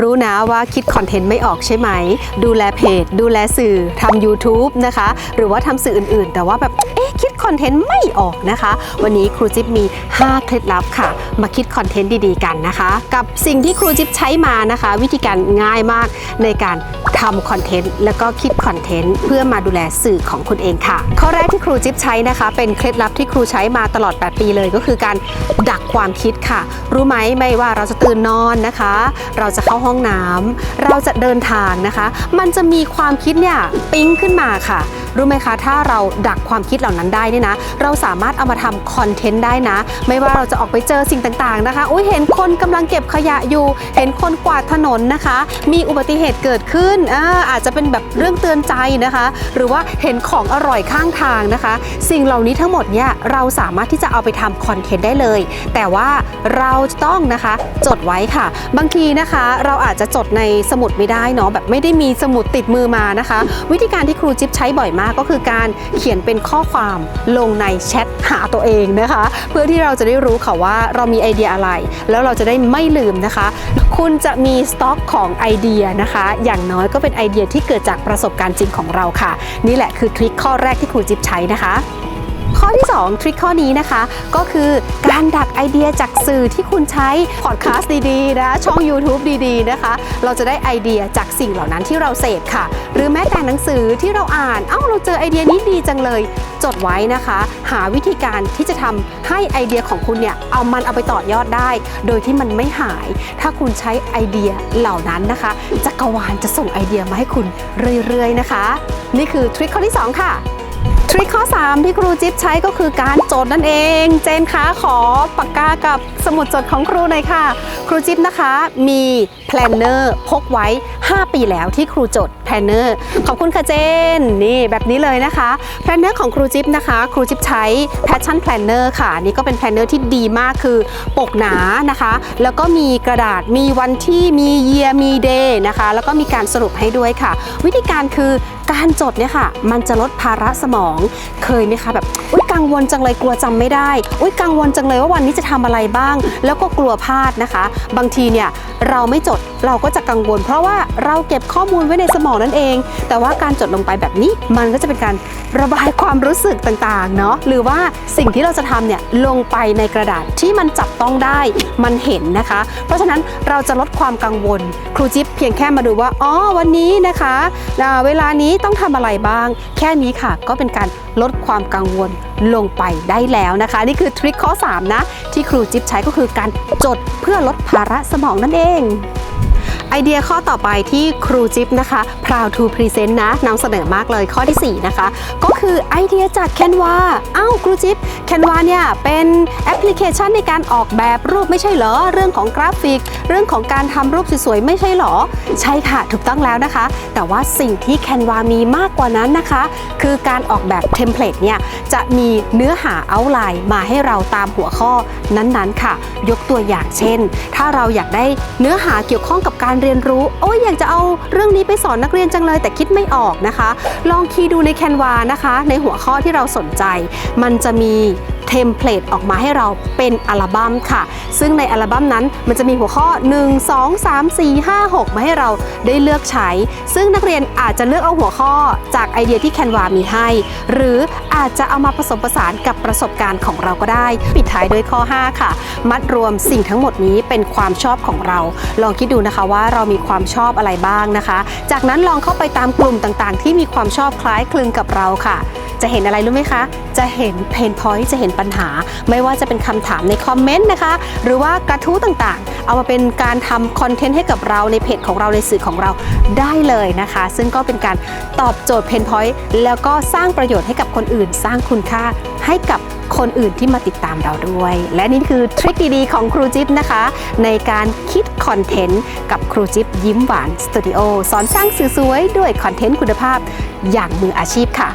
รู้นะว่าคิดคอนเทนต์ไม่ออกใช่ไหม ดูแลเพจ ดูแลสื่อทำ YouTube นะคะ หรือว่าทำสื่ออื่นๆ แต่ว่าแบบ เอ๊ะคิด คอนเทนต์ไม่ออกนะคะ วันนี้ครูจิ๊บมี 5 เคล็ดลับค่ะ มาคิดคอนเทนต์ดีๆกันนะคะ กับสิ่งที่ครูจิ๊บใช้มานะคะ วิธีการง่ายมากในการทำคอนเทนต์แล้วก็คิดคอนเทนต์เพื่อมาดูแลสื่อของคุณเองค่ะ ข้อแรกที่ครูจิ๊บใช้นะคะ เป็นเคล็ดลับที่ครูใช้มาตลอด 8 ปีเลยก็คือการดักความคิดค่ะ รู้ไหมไม่ว่าเราจะตื่นนอนนะคะ เราจะเข้าห้องน้ำเราจะเดินทางนะคะ มันจะมีความคิดเนี่ยปิ๊งขึ้นมาค่ะ รู้ไหมคะ ถ้าเราดักความคิดเหล่านั้นได้เนี่ยนะ เราสามารถเอามาทำคอนเทนต์ได้นะ ไม่ว่าเราจะออกไปเจอสิ่งต่างๆนะคะอุ้ยเห็นคนกำลังเก็บขยะอยู่ เห็นคนกวาดถนนนะคะ มีอุบัติเหตุเกิดขึ้นอาอาจจะเป็นแบบเรื่องเตือนใจนะคะ หรือว่าเห็นของอร่อยข้างทางนะคะ สิ่งเหล่านี้ทั้งหมดเนี่ยเราสามารถที่จะเอาไปทำคอนเทนต์ได้เลย แต่ว่าเราต้องนะคะจดไว้ค่ะ บางทีนะคะเราอาจจะจดในสมุดไม่ได้เนาะแบบไม่ได้มีสมุดติดมือมานะคะ วิธีการที่ครูจิ๊บใช้บ่อยมากก็คือการเขียนเป็นข้อความลงในแชทหาตัวเองนะคะ เพื่อที่เราจะได้รู้ค่ะว่าเรามีไอเดียอะไร แล้วเราจะได้ไม่ลืมนะคะ คุณจะมีสต็อกของไอเดียนะคะ อย่างน้อยก็เป็นไอเดียที่เกิดจากประสบการณ์จริงของเราค่ะ นี่แหละคือทริคข้อแรกที่ครูจิ๊บใช้นะคะ ข้อที่ 2 ทริคข้อนี้นะคะ ก็คือการดักไอเดียจากสื่อที่คุณใช้ พอดแคสต์ดีๆนะ ช่อง YouTube ดีๆนะคะ เราจะได้ไอเดียจากสิ่งเหล่านั้นที่เราเสพค่ะ หรือแม้แต่หนังสือที่เราอ่าน เอ้าเราเจอไอเดียนี้ดีจังเลย จดไว้นะคะ หาวิธีการที่จะทำให้ไอเดียของคุณเนี่ยเอามันเอาไปต่อยอดได้ โดยที่มันไม่หาย ถ้าคุณใช้ไอเดียเหล่านั้นนะคะจักรวาลจะส่งไอเดียมาให้คุณเรื่อยๆนะคะ นี่คือทริคข้อที่สองค่ะ ทริคข้อ 3 ที่ครูจิ๊บใช้ก็คือการจดนั่นเอง เจนคะขอปากกากับสมุดจดของครูหน่อยค่ะ ครูจิ๊บนะคะมีแพลนเนอร์พกไว้ 5 ปีแล้วที่ครูจดแพลนเนอร์ขอบคุณค่ะเจนนี่แบบนี้เลยนะคะแพลนเนอร์ของครูจิ๊บนะคะครูจิ๊บใช้ Passion Planner ค่ะนี่ก็เป็นแพลนเนอร์ที่ดีมากคือปกหนานะคะ แล้วก็มีกระดาษมีวันที่มี year มี day นะคะ แล้วก็มีการสรุปให้ด้วยค่ะ วิธีการคือการจดเนี่ยค่ะ มันจะลดภาระสมองเคยไหมคะแบบอุ้ยกังวลจังเลยกลัวจำไม่ได้อุ้ยกังวลจังเลยว่าวันนี้จะทำอะไรบ้าง แล้วก็กลัวพลาดนะคะ บางทีเนี่ยเราไม่จด เราก็จะกังวล เพราะว่าเราเก็บข้อมูลไว้ในสมองนั่นเอง แต่ว่าการจดลงไปแบบนี้มันก็จะเป็นการระบายความรู้สึกต่างๆเนาะหรือว่าสิ่งที่เราจะทำเนี่ยลงไปในกระดาษที่มันจับต้องได้มันเห็นนะคะ เพราะฉะนั้นเราจะลดความกังวล ครูจิ๊บเพียงแค่มาดูว่าอ๋อวันนี้นะคะเวลานี้ต้องทำอะไรบ้าง แค่นี้ค่ะ ก็เป็นการลดความกังวลลงไปได้แล้วนะคะ นี่คือทริคข้อ 3 นะ ที่ครูจิ๊บใช้ก็คือการจดเพื่อลดภาระสมองนั่นเอง ไอเดียข้อต่อไปที่ครูจิ๊บนะคะ proud to present นะนำเสนอมากเลยข้อทีสี่ 4 นะคะ ก็คือไอเดียจาก Canva อ้าวครูจิ๊บ Canva เนี่ยเป็นแอปพลิเคชันในการออกแบบรูปไม่ใช่เหรอ เรื่องของกราฟิก เรื่องของการทำรูปสวยๆ ไม่ใช่เหรอ ใช่ค่ะ ถูกต้องแล้วนะคะ แต่ว่าสิ่งที่ Canva มีมากกว่านั้นนะคะ คือการออกแบบเทมเพลตเนี่ยจะมีเนื้อหาเอาไลน์มาให้เราตามหัวข้อนั้นๆค่ะ ยกตัวอย่างเช่น ถ้าเราอยากได้เนื้อหาเกี่ยวข้องกับการเรียนรู้ โอ้ยอยากจะเอาเรื่องนี้ไปสอนนักเรียนจังเลยแต่คิดไม่ออกนะคะ ลองคีย์ดูในแคนวานะคะ ในหัวข้อที่เราสนใจ มันจะมี เทมเพลตออกมาให้เราเป็นอัลบั้มค่ะ ซึ่งในอัลบั้มนั้นมันจะมีหัวข้อ 1 2 3 4 5 6 มาให้เราได้เลือกใช้ ซึ่งนักเรียนอาจจะเลือกเอาหัวข้อจากไอเดียที่ Canva มีให้ หรืออาจจะเอามาผสมผสานกับประสบการณ์ของเราก็ได้ ปิดท้ายด้วยข้อ 5 ค่ะ มัดรวมสิ่งทั้งหมดนี้เป็นความชอบของเรา ลองคิดดูนะคะว่าเรามีความชอบอะไรบ้างนะคะ จากนั้นลองเข้าไปตามกลุ่มต่างๆ ที่มีความชอบคล้ายคลึงกับเราค่ะ จะเห็นอะไรรู้ไหมคะ จะเห็นเพนพอยต์จะเห็นปัญหา ไม่ว่าจะเป็นคำถามในคอมเมนต์นะคะ หรือว่ากระทู้ต่างๆ เอามาเป็นการทำคอนเทนต์ให้กับเราในเพจของเราในสื่อของเราได้เลยนะคะ ซึ่งก็เป็นการตอบโจทย์เพนพอยต์แล้วก็สร้างประโยชน์ให้กับคนอื่น สร้างคุณค่าให้กับคนอื่นที่มาติดตามเราด้วย และนี่คือทริคดีๆ ของครูจิ๊บนะคะ ในการคิดคอนเทนต์กับครูจิ๊บยิ้มหวานสตูดิโอสอนสร้างสื่อสวยด้วยคอนเทนต์คุณภาพอย่างมืออาชีพค่ะ